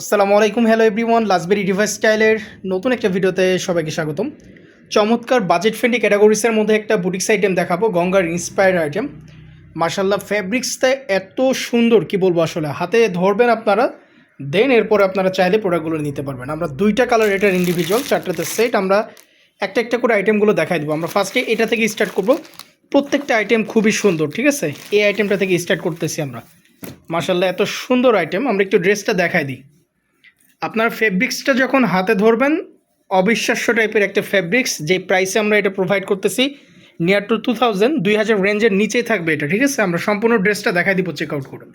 আসসালামু আলাইকুম hello everyone লাসবেরি device স্টাইলের নতুন একটা ভিডিওতে সবাইকে স্বাগতম। চমৎকার বাজেট ফ্রেন্ডলি ক্যাটাগরিসের মধ্যে একটা বুটিক্স আইটেম দেখাবো, গঙ্গার ইন্সপায়ার আইটেম মার্শাল্লাহ ফ্যাব্রিক্সটা এত সুন্দর, কি বলব আসলে? হাতে ধরবেন আপনারা দেন এরপরে আপনারা চাইলে প্রোডাক্টগুলো নিতে পারবেন। আমরা দুইটা কালার এটার ইন্ডিভিজুয়াল চারটাতে সেট আমরা একটা একটা করে আইটেমগুলো দেখাই দেবো। আমরা ফার্স্টে এটা থেকে স্টার্ট করব। প্রত্যেকটা আইটেম খুবই সুন্দর, ঠিক আছে? এই আইটেমটা থেকে স্টার্ট করতেছি আমরা। মার্শাল্লাহ এত সুন্দর আইটেম আমরা একটু ড্রেসটা দেখাই দিই। আপনার ফেব্রিক্সটা যখন হাতে ধরবেন, অবিশ্বাস্য টাইপের একটা ফেব্রিক্স যে প্রাইসে আমরা এটা প্রোভাইড করতেছি নিয়ার টু টু থাউজেন্ড দুই হাজার রেঞ্জের নিচেই থাকবে এটা, ঠিক আছে? আমরা সম্পূর্ণ ড্রেসটা দেখাই দিব চেক আউট করে।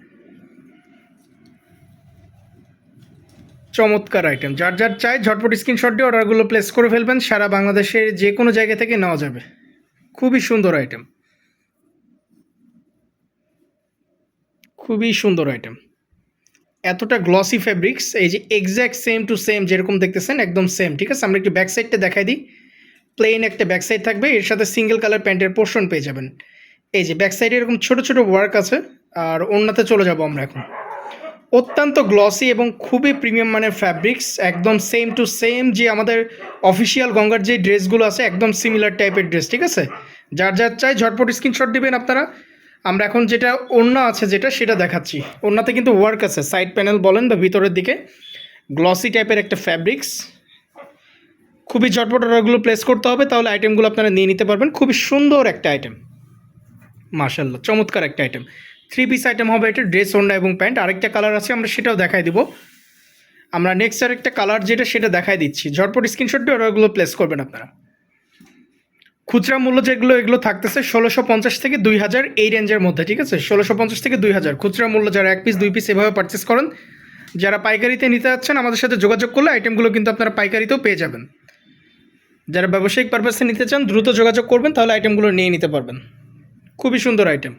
চমৎকার আইটেম যার যার চাই ঝটপট স্ক্রিনশট দিয়ে অর্ডারগুলো প্লেস করে ফেলবেন, সারা বাংলাদেশের যে কোনো জায়গা থেকে নেওয়া যাবে। খুবই সুন্দর আইটেম খুবই সুন্দর আইটেম এতটা গ্লসি ফেব্রিক্স এই যে এক্স্যাক্ট সেম টু সেম যেরকম দেখতেছেন, একদম সেম ঠিক আছে? আমরা একটু ব্যাক সাইডটা দেখাই দিই। প্লেন একটা ব্যাক সাইড থাকবে, এর সাথে সিঙ্গেল কালার প্যান্টের পোর্শন পেয়ে যাবেন। এই যে ব্যাক সাইডে এরকম ছোট ছোট ওয়ার্ক আছে, আর অন্যতে চলে যাব আমরা এখন। অত্যন্ত গ্লসি এবং খুবই প্রিমিয়াম মানের ফ্যাব্রিক্স একদম সেম টু সেম যে আমাদের অফিসিয়াল গঙ্গার যে ড্রেসগুলো আছে, একদম সিমিলার টাইপের ড্রেস ঠিক আছে? যার যার চাই ঝটপট স্ক্রিনশট দিবেন আপনারা। আমরা এখন যেটা ওড়না আছে যেটা, সেটা দেখাচ্ছি। ওড়নাতে কিন্তু ওয়ার্ক আছে। সাইড প্যানেল বলেন বা ভিতরের দিকে। গ্লসি টাইপের একটা ফ্যাব্রিক্স খুবই ঝটপট অর্ডারগুলো প্লেস করতে হবে, তাহলে আইটেমগুলো আপনারা নিয়ে নিতে পারবেন। খুবই সুন্দর একটা আইটেম মার্শাল্লাহ চমৎকার একটা আইটেম থ্রি পিস আইটেম হবে এটা ড্রেস ওড়না এবং প্যান্ট আরেকটা কালার আছে, আমরা সেটাও দেখাই দিব। আমরা নেক্সট আরেকটা কালার যেটা, সেটা দেখাই দিচ্ছি। ঝটপট স্ক্রিনশট দিয়ে অর্ডারগুলো প্লেস করবেন আপনারা। খুচরা মূল্য যেগুলো, এগুলো থাকতেছে ষোলোশো পঞ্চাশ থেকে দুই হাজার এই রেঞ্জের মধ্যে, ঠিক আছে? ষোলোশো পঞ্চাশ থেকে দুই হাজার। খুচরা মূল্য যারা এক পিস দুই পিস এভাবে পারচেস করেন, যারা পাইকারিতে নিতে যাচ্ছেন, আমাদের সাথে যোগাযোগ করলে আইটেমগুলো কিন্তু আপনারা পাইকারিতেও পেয়ে যাবেন। যারা ব্যবসায়িক পারপাসে নিতে চান, দ্রুত যোগাযোগ করবেন, তাহলে আইটেমগুলো নিয়ে নিতে পারবেন। খুবই সুন্দর আইটেম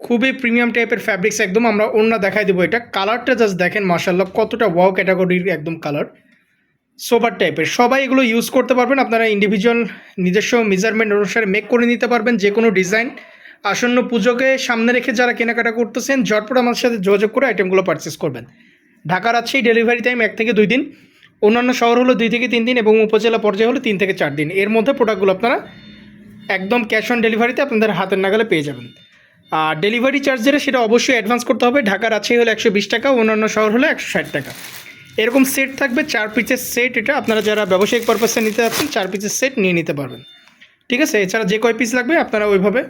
খুবই প্রিমিয়াম টাইপের ফ্যাব্রিক্স একদম, আমরা অন্য দেখাই দেবো এটা। কালারটা জাস্ট দেখেন মার্শাল্লাহ কতটা ওয়াও ক্যাটাগরির একদম কালার সোবার টাইপের সবাই এগুলো ইউজ করতে পারবেন। আপনারা ইন্ডিভিজুয়াল নিজস্ব মেজারমেন্ট অনুসারে মেক করে নিতে পারবেন যে কোনো ডিজাইন আসন্ন পুজোকে সামনে রেখে যারা কেনাকাটা করতেছেন, ঝটপট আমার সাথে যোগাযোগ করে আইটেমগুলো পারচেস করবেন। ঢাকার আছেই ডেলিভারি টাইম এক থেকে দুই দিন। অন্যান্য শহর হলো দুই থেকে তিন দিন এবং উপজেলা পর্যায়ে হলো তিন থেকে চার দিন। এর মধ্যে প্রোডাক্টগুলো আপনারা একদম ক্যাশ অন ডেলিভারিতে আপনাদের হাতের নাগালে পেয়ে যাবেন। আর ডেলিভারি চার্জ যেটা, সেটা অবশ্যই অ্যাডভান্স করতে হবে। ঢাকার আছেই হলো একশো বিশ টাকা, অন্যান্য শহর হলো একশো ষাট টাকা। এরকম সেট থাকবে, চার পিসের সেট এটা। আপনারা যারা ব্যবসায়িক পারপাসে নিতে যাচ্ছেন, চার পিসের সেট নিয়ে নিতে পারবেন। ঠিক আছে? এছাড়া যে কয় পিস লাগবে, আপনারা ওইভাবে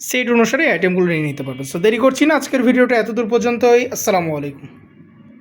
সেট অনুসারে আইটেমগুলো নিয়ে নিতে পারবেন। সো দেরি করছি না, আজকের ভিডিওটা এতদূর পর্যন্তই। আসসালামু আলাইকুম।